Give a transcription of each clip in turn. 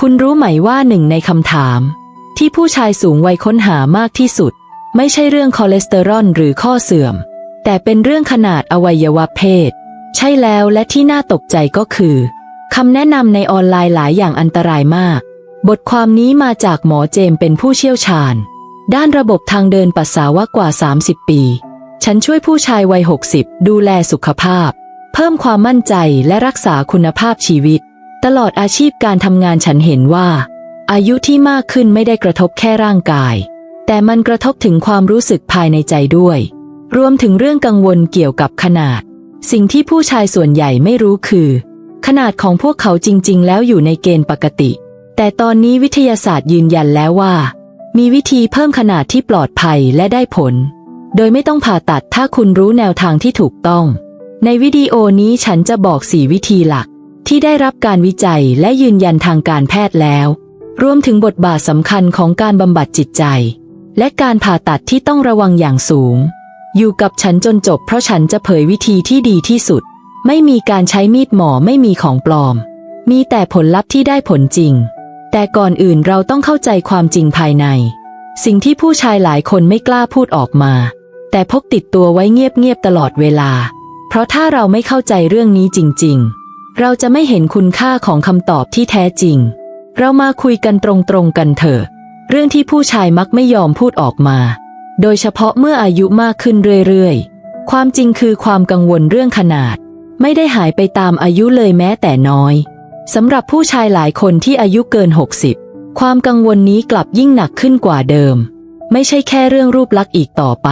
คุณรู้ไหมว่าหนึ่งในคำถาม ที่ผู้ชายสูงวัยค้นหามากที่สุด ไม่ใช่เรื่องคอเลสเตอรอลหรือข้อเสื่อม แต่เป็นเรื่องขนาดอวัยวะเพศ ใช่แล้วและที่น่าตกใจก็คือคำแนะนำในออนไลน์หลายอย่างอันตรายมาก บทความนี้มาจากหมอเจมเป็นผู้เชี่ยวชาญ ด้านระบบทางเดินปัสสาวะกว่า 30 ปี ฉันช่วยผู้ชายวัย 60 ดูแลสุขภาพ เพิ่มความมั่นใจและรักษาคุณภาพชีวิต ตลอดอาชีพการทำงานฉันเห็นว่า อายุที่มากขึ้นไม่ได้กระทบแค่ร่างกาย แต่มันกระทบถึงความรู้สึกภายในใจด้วย รวมถึงเรื่องกังวลเกี่ยวกับขนาด สิ่งที่ผู้ชายส่วนใหญ่ไม่รู้คือ ขนาดของพวกเขาจริง ๆ แล้วอยู่ในเกณฑ์ปกติ แต่ตอนนี้วิทยาศาสตร์ยืนยันแล้วว่า มีวิธีเพิ่มขนาดที่ปลอดภัยและได้ผล โดยไม่ต้องผ่าตัดถ้าคุณรู้แนวทางที่ถูกต้อง ในวิดีโอนี้ฉันจะบอก 4 วิธีหลัก ที่ได้รับการวิจัยและยืนยันทางการแพทย์แล้ว รวมถึงบทบาทสำคัญของการบำบัดจิตใจ และการผ่าตัดที่ต้องระวังอย่างสูง อยู่กับฉันจนจบเพราะฉันจะเผยวิธีที่ดีที่สุด ไม่มีการใช้มีดหมอไม่มีของปลอม มีแต่ผลลัพธ์ที่ได้ผลจริง แต่ก่อนอื่นเราต้องเข้าใจความจริงภายใน สิ่งที่ผู้ชายหลายคนไม่กล้าพูดออกมา แต่พกติดตัวไว้เงียบๆตลอดเวลา เพราะถ้าเราไม่เข้าใจเรื่องนี้จริง ๆ เราจะไม่เห็นคุณค่าของคำตอบที่แท้จริง เรามาคุยกันตรงๆกันเถอะ เรื่องที่ผู้ชายมักไม่ยอมพูดออกมา โดยเฉพาะเมื่ออายุมากขึ้นเรื่อยๆ ความจริงคือความกังวลเรื่องขนาด ไม่ได้หายไปตามอายุเลยแม้แต่น้อยสำหรับผู้ชายหลายคนที่อายุเกิน 60 ความกังวลนี้กลับยิ่งหนักขึ้นกว่าเดิม ไม่ใช่แค่เรื่องรูปลักษณ์อีกต่อไป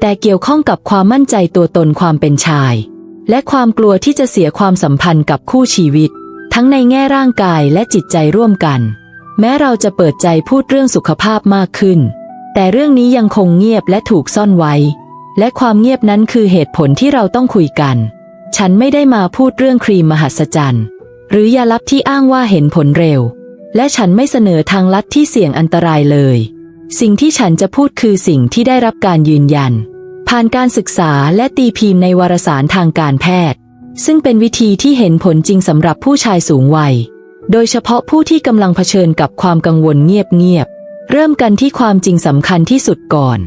แต่เกี่ยวข้องกับความมั่นใจตัวตนความเป็นชาย และความกลัวที่จะเสียความสัมพันธ์กับคู่ชีวิต ทั้งในแง่ร่างกายและจิตใจร่วมกัน แม้เราจะเปิดใจพูดเรื่องสุขภาพมากขึ้น แต่เรื่องนี้ยังคงเงียบและถูกซ่อนไว้ และความเงียบนั้นคือเหตุผลที่เราต้องคุยกัน ฉันไม่ได้มาพูดเรื่องครีมมหัศจรรย์หรือยาลับที่อ้างว่าเห็นผลเร็ว และฉันไม่เสนอทางลัดที่เสี่ยงอันตรายเลย สิ่งที่ฉันจะพูดคือสิ่งที่ได้รับการยืนยัน ผ่านการศึกษาและตีพิมพ์ในวารสารทางการแพทย์ ซึ่งเป็นวิธีที่เห็นผลจริงสำหรับผู้ชายสูงวัย โดยเฉพาะผู้ที่กำลังเผชิญกับความกังวลเงียบๆเริ่มกันที่ความจริงสำคัญที่สุดก่อน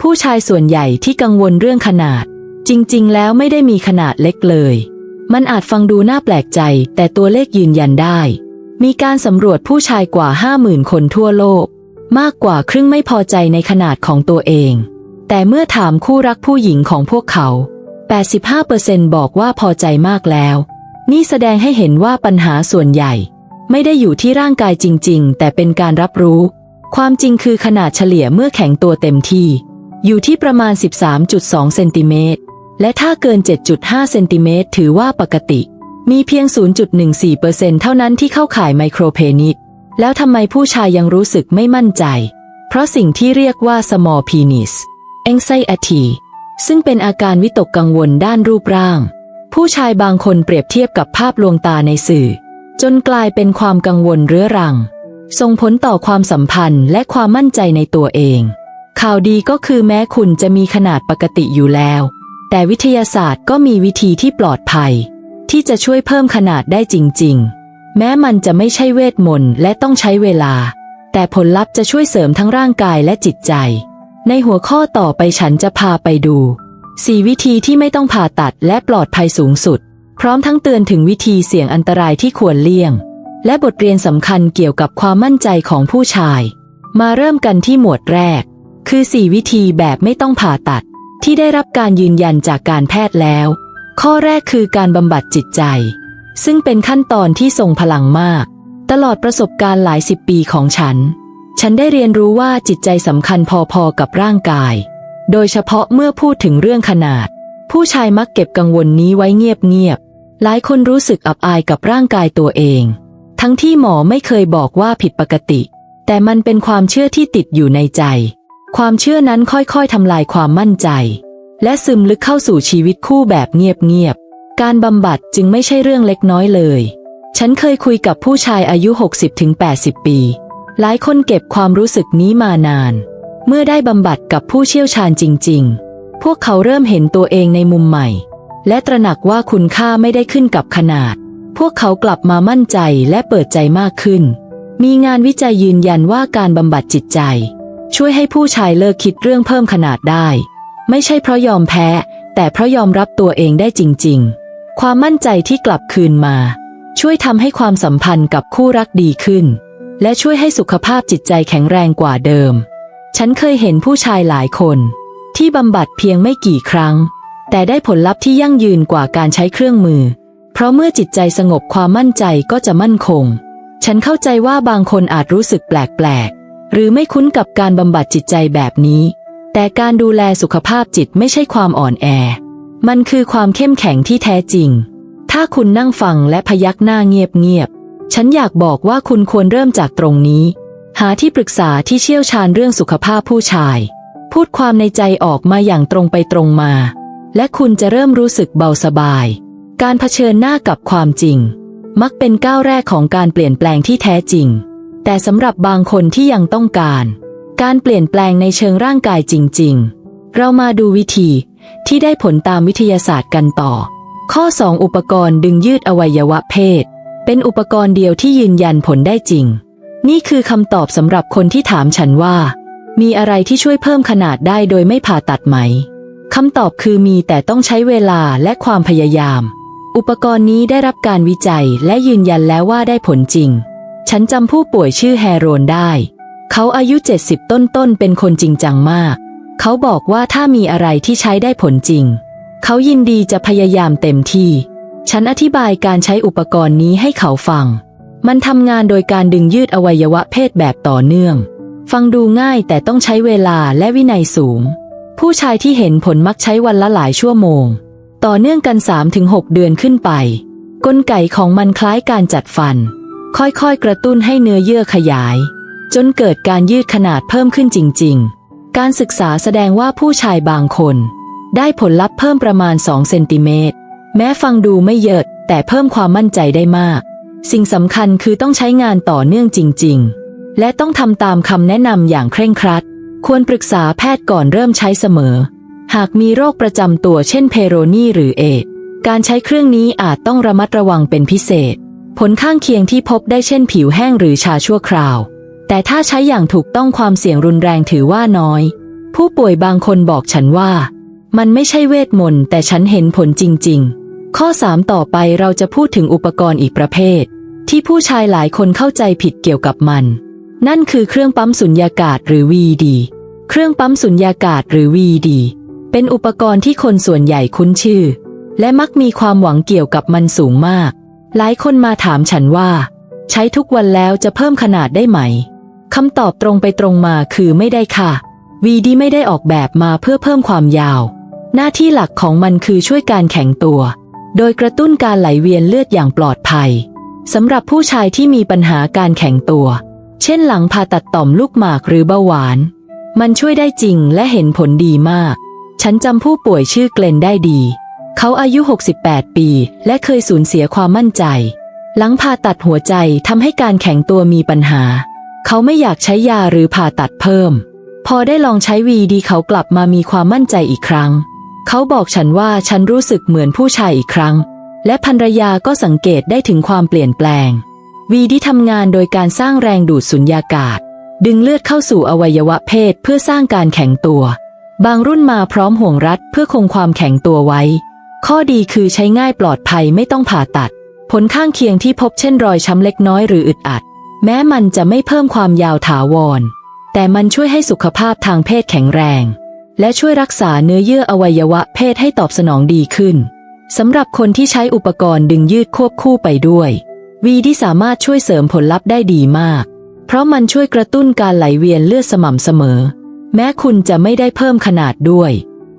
ผู้ชายส่วนใหญ่ที่กังวลเรื่องขนาด จริงๆ แล้วไม่ได้มีขนาดเล็กเลย มันอาจฟังดูน่าแปลกใจ แต่ตัวเลขยืนยันได้ มีการสำรวจผู้ชายกว่า 50,000 คนทั่วโลก มากกว่าครึ่งไม่พอใจในขนาดของตัวเอง แต่เมื่อถามคู่รักผู้หญิงของพวกเขา 85%บอกว่าพอใจมากแล้ว นี่แสดงให้เห็นว่าปัญหาส่วนใหญ่ ไม่ได้อยู่ที่ร่างกายจริง ๆ แต่เป็นการรับรู้ ความจริงคือขนาดเฉลี่ยเมื่อแข็งตัวเต็มที่ อยู่ที่ประมาณ 13.2 เซนติเมตร และถ้าเกิน 7.5 เซนติเมตรถือว่าปกติ มีเพียง 0.14%เท่านั้นที่เข้าข่ายไมโครเพนิสแล้วทำไมผู้ชายยังรู้สึกไม่มั่นใจ เพราะสิ่งที่เรียกว่า small penis anxiety ซึ่งเป็นอาการวิตกกังวลด้านรูปร่าง ผู้ชายบางคนเปรียบเทียบกับภาพลวงตาในสื่อ จนกลายเป็นความกังวลเรื้อรัง ส่งผลต่อความสัมพันธ์และความมั่นใจในตัวเอง ข่าวดีก็คือแม้คุณจะมีขนาดปกติอยู่แล้ว แต่วิทยาศาสตร์ก็มีวิธีที่ปลอดภัย ที่จะช่วยเพิ่มขนาดได้จริง ๆ แม้มันจะไม่ใช่เวทมนต์และต้องใช้เวลา แต่ผลลัพธ์จะช่วยเสริมทั้งร่างกายและจิตใจ ในหัวข้อต่อไปฉันจะพาไปดู4วิธีที่ไม่ต้องผ่าตัดและปลอดภัยสูงสุด พร้อมทั้งเตือนถึงวิธีเสี่ยงอันตรายที่ควรเลี่ยง และบทเรียนสำคัญเกี่ยวกับความมั่นใจของผู้ชาย มาเริ่มกันที่หมวดแรก คือ 4 วิธีแบบไม่ต้องผ่าตัด ที่ได้รับการยืนยันจากการแพทย์แล้ว ข้อแรกคือการบำบัดจิตใจ ซึ่งเป็นขั้นตอนที่ทรงพลังมาก ตลอดประสบการณ์หลายสิบปีของฉัน ฉันได้เรียนรู้ว่าจิตใจสำคัญพอๆกับร่างกาย โดยเฉพาะเมื่อพูดถึงเรื่องขนาด ผู้ชายมักเก็บกังวลนี้ไว้เงียบๆ หลายคนรู้สึกอับอายกับร่างกายตัวเอง ทั้งที่หมอไม่เคยบอกว่าผิดปกติ แต่มันเป็นความเชื่อที่ติดอยู่ในใจ ความเชื่อนั้นค่อยๆทำลายความมั่นใจ และซึมลึกเข้าสู่ชีวิตคู่แบบเงียบๆ การบำบัดจึงไม่ใช่เรื่องเล็กน้อยเลย ฉันเคยคุยกับผู้ชายอายุ 60-80 ปี หลายคนเก็บความรู้สึกนี้มานาน เมื่อได้บำบัดกับผู้เชี่ยวชาญจริง ๆ พวกเขาเริ่มเห็นตัวเองในมุมใหม่ และตระหนักว่าคุณค่าไม่ได้ขึ้นกับขนาด พวกเขากลับมามั่นใจและเปิดใจมากขึ้น มีงานวิจัยยืนยันว่าการบำบัดจิตใจ ช่วยให้ผู้ชายเลิกคิดเรื่องเพิ่มขนาดได้ ไม่ใช่เพราะยอมแพ้ แต่เพราะยอมรับตัวเองได้จริง ๆ ความมั่นใจที่กลับคืนมา ช่วยทำให้ความสัมพันธ์กับคู่รักดีขึ้น และช่วยให้สุขภาพจิตใจแข็งแรงกว่าเดิม ฉันเคยเห็นผู้ชายหลายคน ที่บำบัดเพียงไม่กี่ครั้ง แต่ได้ผลลัพธ์ที่ยั่งยืนกว่าการใช้เครื่องมือ เพราะเมื่อจิตใจสงบความมั่นใจก็จะมั่นคง ฉันเข้าใจว่าบางคนอาจรู้สึกแปลกๆ หรือไม่คุ้นกับการบำบัดจิตใจแบบนี้ แต่การดูแลสุขภาพจิตไม่ใช่ความอ่อนแอ มันคือความเข้มแข็งที่แท้จริง ถ้าคุณนั่งฟังและพยักหน้าเงียบๆ ฉันอยากบอกว่าคุณควรเริ่มจากตรงนี้ หาที่ปรึกษาที่เชี่ยวชาญเรื่องสุขภาพผู้ชาย พูดความในใจออกมาอย่างตรงไปตรงมา และคุณจะเริ่มรู้สึกเบาสบาย การเผชิญหน้ากับความจริง มักเป็นก้าวแรกของการเปลี่ยนแปลงที่แท้จริง แต่สำหรับบางคนที่ยังต้องการ การเปลี่ยนแปลงในเชิงร่างกายจริง ๆ เรามาดูวิธีที่ได้ผลตามวิทยาศาสตร์กันต่อ ข้อ 2 อุปกรณ์ดึงยืดอวัยวะเพศ เป็นอุปกรณ์เดียวที่ยืนยันผลได้จริง นี่คือคำตอบสำหรับคนที่ถามฉันว่า มีอะไรที่ช่วยเพิ่มขนาดได้โดยไม่ผ่าตัดไหมคำตอบคือมีแต่ต้องใช้เวลาและความพยายาม อุปกรณ์นี้ได้รับการวิจัยและยืนยันแล้วว่าได้ผลจริง ฉันจำผู้ป่วยชื่อแฮโรนได้ เขาอายุ 70 ต้นๆเป็นคนจริงจังมาก เขาบอกว่าถ้ามีอะไรที่ใช้ได้ผลจริง เขายินดีจะพยายามเต็มที่ ฉันอธิบายการใช้อุปกรณ์นี้ให้เขาฟัง มันทำงานโดยการดึงยืดอวัยวะเพศแบบต่อเนื่อง ฟังดูง่ายแต่ต้องใช้เวลาและวินัยสูง ผู้ชายที่เห็นผลมักใช้วันละหลายชั่วโมง ต่อเนื่องกัน 3-6 เดือนขึ้นไป กลไกของมันคล้ายการจัดฟัน ค่อยๆ กระตุ้นให้เนื้อเยื่อขยาย จนเกิดการยืดขนาดเพิ่มขึ้นจริง ๆ การศึกษาแสดงว่าผู้ชายบางคน ได้ผลลัพธ์เพิ่มประมาณ 2 เซนติเมตร แม้ฟังดูไม่เยอะ แต่เพิ่มความมั่นใจได้มาก สิ่งสำคัญคือต้องใช้งานต่อเนื่องจริง ๆ และต้องทำตามคำแนะนำอย่างเคร่งครัด ควรปรึกษาแพทย์ก่อนเริ่มใช้เสมอ หากมีโรคประจำตัวเช่นเพโรนีหรือเอดการใช้เครื่องนี้อาจต้องระมัดระวังเป็นพิเศษ ผลข้างเคียงที่พบได้เช่นผิวแห้งหรือชาชั่วคราว แต่ถ้าใช้อย่างถูกต้องความเสี่ยงรุนแรงถือว่าน้อย ผู้ป่วยบางคนบอกฉันว่า มันไม่ใช่เวทมนต์แต่ฉันเห็นผลจริง ๆ ข้อ 3 ต่อไปเราจะพูดถึงอุปกรณ์อีกประเภท ที่ผู้ชายหลายคนเข้าใจผิดเกี่ยวกับมัน นั่นคือเครื่องปั๊มสุญญากาศหรือ VD เครื่องปั๊มสุญญากาศหรือ VD เป็นอุปกรณ์ที่คนส่วนใหญ่คุ้นชื่อ และมักมีความหวังเกี่ยวกับมันสูงมาก หลายคนมาถามฉันว่า ใช้ทุกวันแล้วจะเพิ่มขนาดได้ไหมคำตอบตรงไปตรงมาคือไม่ได้ค่ะ VD ไม่ได้ออกแบบมาเพื่อเพิ่มความยาว หน้าที่หลักของมันคือช่วยการแข็งตัว โดยกระตุ้นการไหลเวียนเลือดอย่างปลอดภัยสำหรับผู้ชายที่มีปัญหาการแข็งตัว เช่นหลังผ่าตัดต่อมลูกหมากหรือเบาหวาน มันช่วยได้จริงและเห็นผลดีมาก ฉันจำผู้ป่วยชื่อเกลนได้ดี เขาอายุ 68 ปี และเคยสูญเสียความมั่นใจ หลังผ่าตัดหัวใจทำให้การแข็งตัวมีปัญหา เขาไม่อยากใช้ยาหรือผ่าตัดเพิ่ม พอได้ลองใช้วีดีเขากลับมามีความมั่นใจอีกครั้ง เขาบอกฉันว่าฉันรู้สึกเหมือนผู้ชายอีกครั้ง และภรรยาก็สังเกตได้ถึงความเปลี่ยนแปลง วีดีทำงานโดยการสร้างแรงดูดสุญญากาศ ดึงเลือดเข้าสู่อวัยวะเพศเพื่อสร้างการแข็งตัว บางรุ่นมาพร้อมห่วงรัดเพื่อคงความแข็งตัวไว้ ข้อดีคือใช้ง่ายปลอดภัยไม่ต้องผ่าตัด ผลข้างเคียงที่พบเช่นรอยช้ำเล็กน้อยหรืออึดอัด แม้มันจะไม่เพิ่มความยาวถาวร แต่มันช่วยให้สุขภาพทางเพศแข็งแรง และช่วยรักษาเนื้อเยื่ออวัยวะเพศให้ตอบสนองดีขึ้นสำหรับคนที่ใช้อุปกรณ์ดึงยืดควบคู่ไปด้วย วีที่สามารถช่วยเสริมผลลัพธ์ได้ดีมาก เพราะมันช่วยกระตุ้นการไหลเวียนเลือดสม่ำเสมอ แม้คุณจะไม่ได้เพิ่มขนาดด้วย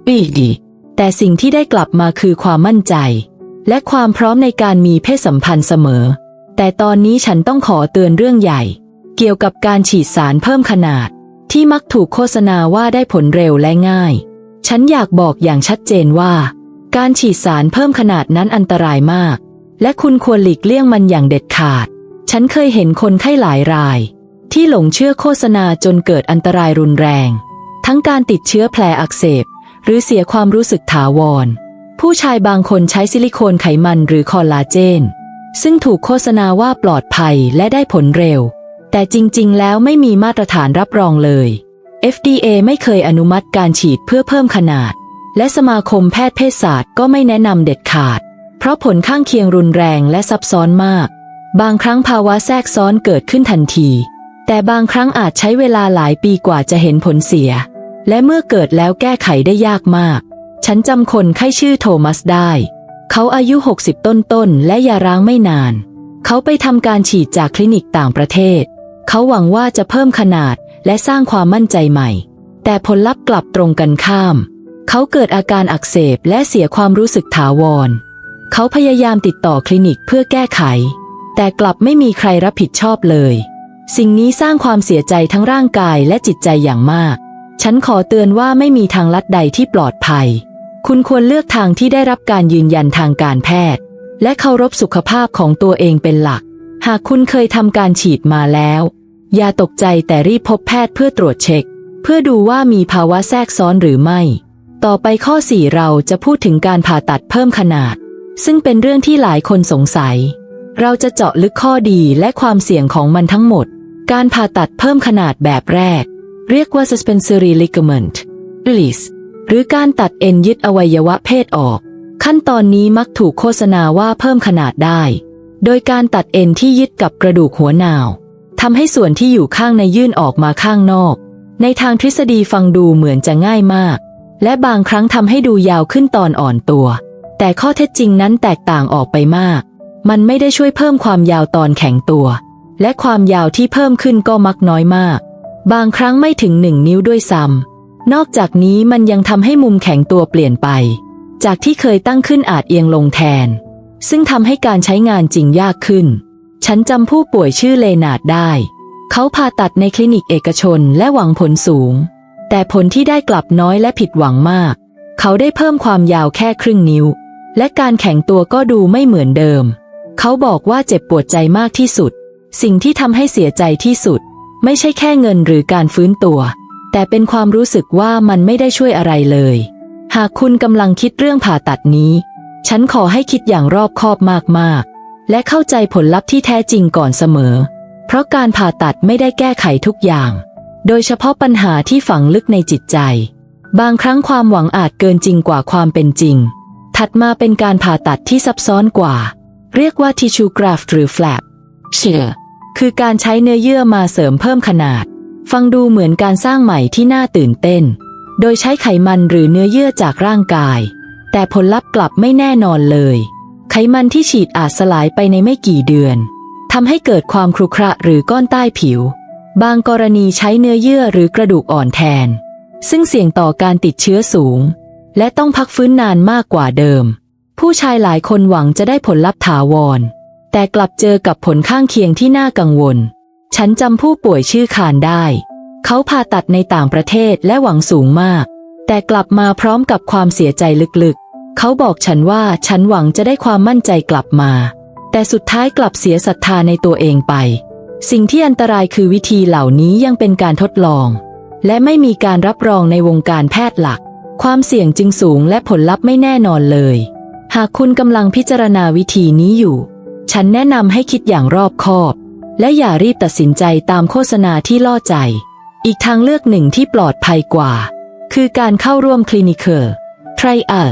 วีดีแต่สิ่งที่ได้กลับมาคือความมั่นใจ และความพร้อมในการมีเพศสัมพันธ์เสมอ แต่ตอนนี้ฉันต้องขอเตือนเรื่องใหญ่ เกี่ยวกับการฉีดสารเพิ่มขนาด ที่มักถูกโฆษณาว่าได้ผลเร็วและง่าย ฉันอยากบอกอย่างชัดเจนว่า การฉีดสารเพิ่มขนาดนั้นอันตรายมาก และคุณควรหลีกเลี่ยงมันอย่างเด็ดขาด ฉันเคยเห็นคนไข้หลายราย ที่หลงเชื่อโฆษณาจนเกิดอันตรายรุนแรง ทั้งการติดเชื้อแผลอักเสบ หรือเสียความรู้สึกถาวร ผู้ชายบางคนใช้ซิลิโคนไขมันหรือคอลลาเจน ซึ่งถูกโฆษณาว่าปลอดภัยและได้ผลเร็ว แต่จริง ๆ แล้วไม่มีมาตรฐานรับรองเลย FDA ไม่เคยอนุมัติการฉีดเพื่อเพิ่มขนาด และสมาคมแพทย์เภสัชก็ไม่แนะนำเด็ดขาด เพราะผลข้างเคียงรุนแรงและซับซ้อนมาก บางครั้งภาวะแทรกซ้อนเกิดขึ้นทันที แต่บางครั้งอาจใช้เวลาหลายปีกว่าจะเห็นผลเสีย และเมื่อเกิดแล้วแก้ไขได้ยากมาก ฉันจำคนไข้ชื่อโทมัสได้ เขาอายุ 60 ต้นๆและยาร้างไม่นาน เขาไปทำการฉีดจากคลินิกต่างประเทศ เขาหวังว่าจะเพิ่มขนาดและสร้างความมั่นใจใหม่ แต่ผลลัพธ์กลับตรงกันข้าม เขาเกิดอาการอักเสบและเสียความรู้สึกถาวร เขาพยายามติดต่อคลินิกเพื่อแก้ไข แต่กลับไม่มีใครรับผิดชอบเลย สิ่งนี้สร้างความเสียใจทั้งร่างกายและจิตใจอย่างมาก ฉันขอเตือนว่าไม่มีทางลัดใดที่ปลอดภัย คุณควรเลือกทางที่ได้รับการยืนยันทางการแพทย์ และเคารพสุขภาพของตัวเองเป็นหลัก หากคุณเคยทำการฉีดมาแล้ว อย่าตกใจแต่รีบพบแพทย์เพื่อตรวจเช็ค เพื่อดูว่ามีภาวะแทรกซ้อนหรือไม่ ต่อไปข้อ 4 เราจะพูดถึงการผ่าตัดเพิ่มขนาด ซึ่งเป็นเรื่องที่หลายคนสงสัย เราจะเจาะลึกข้อดีและความเสี่ยงของมันทั้งหมด การผ่าตัดเพิ่มขนาดแบบแรก เรียกว่า suspensory ligament release หรือการตัดเอ็นยึดอวัยวะเพศออก ขั้นตอนนี้มักถูกโฆษณาว่าเพิ่มขนาดได้ โดยการตัดเอ็นที่ยึดกับกระดูกหัวหนาวทำให้ส่วนที่อยู่ข้างในยื่นออกมาข้างนอก ในทางทฤษฎีฟังดูเหมือนจะง่ายมาก และบางครั้งทำให้ดูยาวขึ้นตอนอ่อนตัว แต่ข้อเท็จจริงนั้นแตกต่างออกไปมาก มันไม่ได้ช่วยเพิ่มความยาวตอนแข็งตัว และความยาวที่เพิ่มขึ้นก็มักน้อยมาก บางครั้งไม่ถึงหนึ่งนิ้วด้วยซ้ำนอกจากนี้มันยังทำให้มุมแข็งตัวเปลี่ยนไป จากที่เคยตั้งขึ้นอาจเอียงลงแทน ซึ่งทำให้การใช้งานจริงยากขึ้น ฉันจำผู้ป่วยชื่อเลนาร์ดได้ เขาผ่าตัดในคลินิกเอกชนและหวังผลสูง แต่ผลที่ได้กลับน้อยและผิดหวังมาก เขาได้เพิ่มความยาวแค่ครึ่งนิ้ว และการแข็งตัวก็ดูไม่เหมือนเดิม เขาบอกว่าเจ็บปวดใจมากที่สุด สิ่งที่ทำให้เสียใจที่สุด ไม่ใช่แค่เงินหรือการฟื้นตัว แต่เป็นความรู้สึกว่ามันไม่ได้ช่วยอะไรเลย หากคุณกำลังคิดเรื่องผ่าตัดนี้ ฉันขอให้คิดอย่างรอบคอบมากๆ และเข้าใจผลลัพธ์ที่แท้จริงก่อนเสมอ เพราะการผ่าตัดไม่ได้แก้ไขทุกอย่าง โดยเฉพาะปัญหาที่ฝังลึกในจิตใจ บางครั้งความหวังอาจเกินจริงกว่าความเป็นจริง ถัดมาเป็นการผ่าตัดที่ซับซ้อนกว่า เรียกว่า tissue graft หรือ flap เชื่อคือการใช้เนื้อเยื่อมาเสริมเพิ่มขนาด ฟังดูเหมือนการสร้างใหม่ที่น่าตื่นเต้น โดยใช้ไขมันหรือเนื้อเยื่อจากร่างกาย แต่ผลลัพธ์กลับไม่แน่นอนเลย ไขมันที่ฉีดอาจสลายไปในไม่กี่เดือนทำให้เกิดความครุขระหรือก้อนใต้ผิว บางกรณีใช้เนื้อเยื่อหรือกระดูกอ่อนแทน ซึ่งเสี่ยงต่อการติดเชื้อสูง และต้องพักฟื้นนานมากกว่าเดิม ผู้ชายหลายคนหวังจะได้ผลลัพธ์ถาวร แต่กลับเจอกับผลข้างเคียงที่น่ากังวล ฉันจำผู้ป่วยชื่อคานได้ เขาผ่าตัดในต่างประเทศและหวังสูงมาก แต่กลับมาพร้อมกับความเสียใจลึกๆ เขาบอกฉันว่าฉันหวังจะได้ความมั่นใจกลับมา แต่สุดท้ายกลับเสียศรัทธาในตัวเองไป สิ่งที่อันตรายคือวิธีเหล่านี้ยังเป็นการทดลอง และไม่มีการรับรองในวงการแพทย์หลัก ความเสี่ยงจึงสูงและผลลัพธ์ไม่แน่นอนเลย หากคุณกำลังพิจารณาวิธีนี้อยู่ ฉันแนะนำให้คิดอย่างรอบคอบ และอย่ารีบตัดสินใจตามโฆษณาที่ล่อใจ อีกทางเลือกหนึ่งที่ปลอดภัยกว่า คือการเข้าร่วมคลินิเคอร์ทริอัล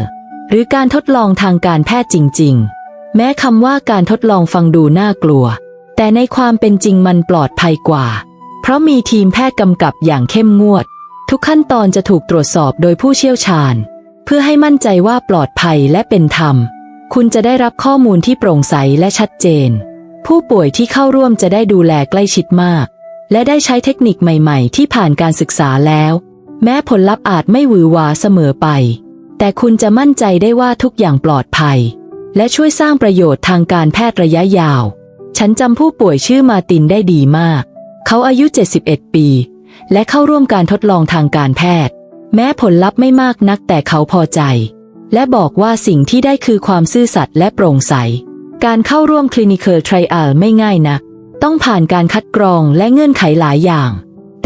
หรือการทดลองทางการแพทย์จริง ๆ แม้คำว่าการทดลองฟังดูน่ากลัว แต่ในความเป็นจริงมันปลอดภัยกว่า เพราะมีทีมแพทย์กำกับอย่างเข้มงวด ทุกขั้นตอนจะถูกตรวจสอบโดยผู้เชี่ยวชาญ เพื่อให้มั่นใจว่าปลอดภัยและเป็นธรรม คุณจะได้รับข้อมูลที่โปร่งใสและชัดเจน ผู้ป่วยที่เข้าร่วมจะได้ดูแลใกล้ชิดมาก และได้ใช้เทคนิคใหม่ ๆ ที่ผ่านการศึกษาแล้ว แม้ผลลัพธ์อาจไม่หวือหวาเสมอไป แต่คุณจะมั่นใจได้ว่าทุกอย่างปลอดภัย และช่วยสร้างประโยชน์ทางการแพทย์ระยะยาว ฉันจำผู้ป่วยชื่อมาตินได้ดีมาก เขาอายุ 71 ปี และเข้าร่วมการทดลองทางการแพทย์ แม้ผลลัพธ์ไม่มากนักแต่เขาพอใจ และบอกว่าสิ่งที่ได้คือความซื่อสัตย์และโปร่งใส การเข้าร่วมคลินิคอร์ทริอัลไม่ง่ายนัก ต้องผ่านการคัดกรองและเงื่อนไขหลายอย่าง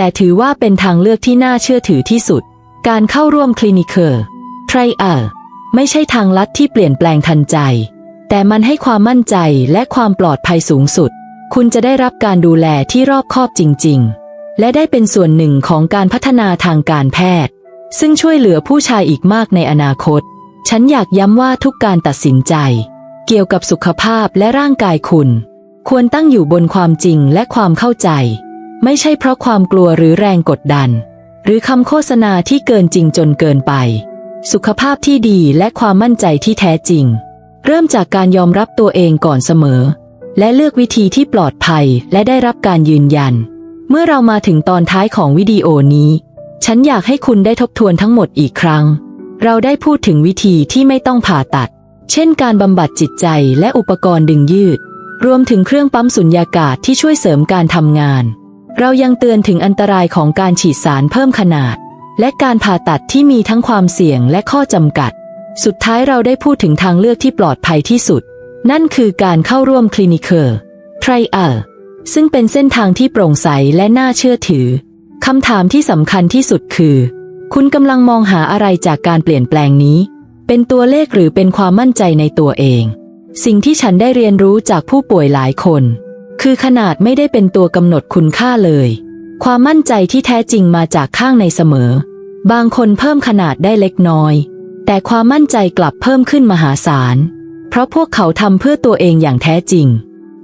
แต่ถือว่าเป็นทางเลือกที่น่าเชื่อถือที่สุด การเข้าร่วมคลินิเคอร์ทริอัลไม่ใช่ทางลัดที่เปลี่ยนแปลงทันใจ แต่มันให้ความมั่นใจและความปลอดภัยสูงสุด คุณจะได้รับการดูแลที่รอบคอบจริง ๆ และได้เป็นส่วนหนึ่งของการพัฒนาทางการแพทย์ ซึ่งช่วยเหลือผู้ชายอีกมากในอนาคต ฉันอยากย้ำว่าทุกการตัดสินใจ เกี่ยวกับสุขภาพและร่างกายคุณ ควรตั้งอยู่บนความจริงและความเข้าใจ ไม่ใช่เพราะความกลัวหรือแรงกดดัน หรือคำโฆษณาที่เกินจริงจนเกินไป สุขภาพที่ดีและความมั่นใจที่แท้จริง เริ่มจากการยอมรับตัวเองก่อนเสมอ และเลือกวิธีที่ปลอดภัยและได้รับการยืนยัน เมื่อเรามาถึงตอนท้ายของวิดีโอนี้ ฉันอยากให้คุณได้ทบทวนทั้งหมดอีกครั้ง เราได้พูดถึงวิธีที่ไม่ต้องผ่าตัด เช่น การบำบัดจิตใจและอุปกรณ์ดึงยืด รวมถึงเครื่องปั๊มสุญญากาศที่ช่วยเสริมการทำงาน เรายังเตือนถึงอันตรายของการฉีดสารเพิ่มขนาด และการผ่าตัดที่มีทั้งความเสี่ยงและข้อจำกัด สุดท้ายเราได้พูดถึงทางเลือกที่ปลอดภัยที่สุด นั่นคือการเข้าร่วมคลินิเคอร์ทริอัลซึ่งเป็นเส้นทางที่โปร่งใสและน่าเชื่อถือคำถามที่สำคัญที่สุดคือ คุณกำลังมองหาอะไรจากการเปลี่ยนแปลงนี้ เป็นตัวเลขหรือเป็นความมั่นใจในตัวเอง สิ่งที่ฉันได้เรียนรู้จากผู้ป่วยหลายคน คือขนาดไม่ได้เป็นตัวกำหนดคุณค่าเลย ความมั่นใจที่แท้จริงมาจากข้างในเสมอ บางคนเพิ่มขนาดได้เล็กน้อย แต่ความมั่นใจกลับเพิ่มขึ้นมหาศาล เพราะพวกเขาทำเพื่อตัวเองอย่างแท้จริง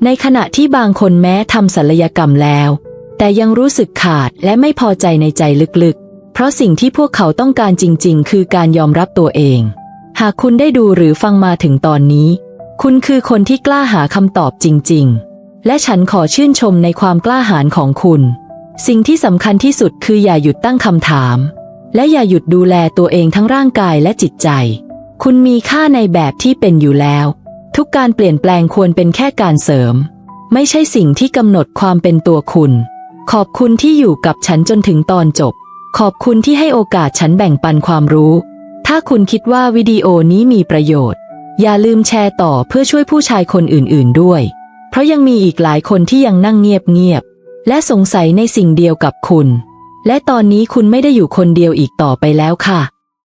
ในขณะที่บางคนแม้ทำศัลยกรรมแล้ว แต่ยังรู้สึกขาดและไม่พอใจในใจลึกๆ เพราะสิ่งที่พวกเขาต้องการจริง ๆ คือการยอมรับตัวเอง หากคุณได้ดูหรือฟังมาถึงตอนนี้ คุณคือคนที่กล้าหาคำตอบจริง ๆ และฉันขอชื่นชมในความกล้าหาญของคุณ สิ่งที่สำคัญที่สุดคืออย่าหยุดตั้งคำถาม และอย่าหยุดดูแลตัวเองทั้งร่างกายและจิตใจ คุณมีค่าในแบบที่เป็นอยู่แล้ว ทุกการเปลี่ยนแปลงควรเป็นแค่การเสริม ไม่ใช่สิ่งที่กำหนดความเป็นตัวคุณ ขอบคุณที่อยู่กับฉันจนถึงตอนจบ ขอบคุณที่ให้โอกาสฉันแบ่งปันความรู้ ถ้าคุณคิดว่าวิดีโอนี้มีประโยชน์ อย่าลืมแชร์ต่อเพื่อช่วยผู้ชายคนอื่น ๆ ด้วย ราะยังมีอีกหลายคนที่ยังนั่งเงียบๆและสงสัยในสิ่งเดียวกับคุณ และตอนนี้คุณไม่ได้อยู่คนเดียวอีกต่อไปแล้วค่ะ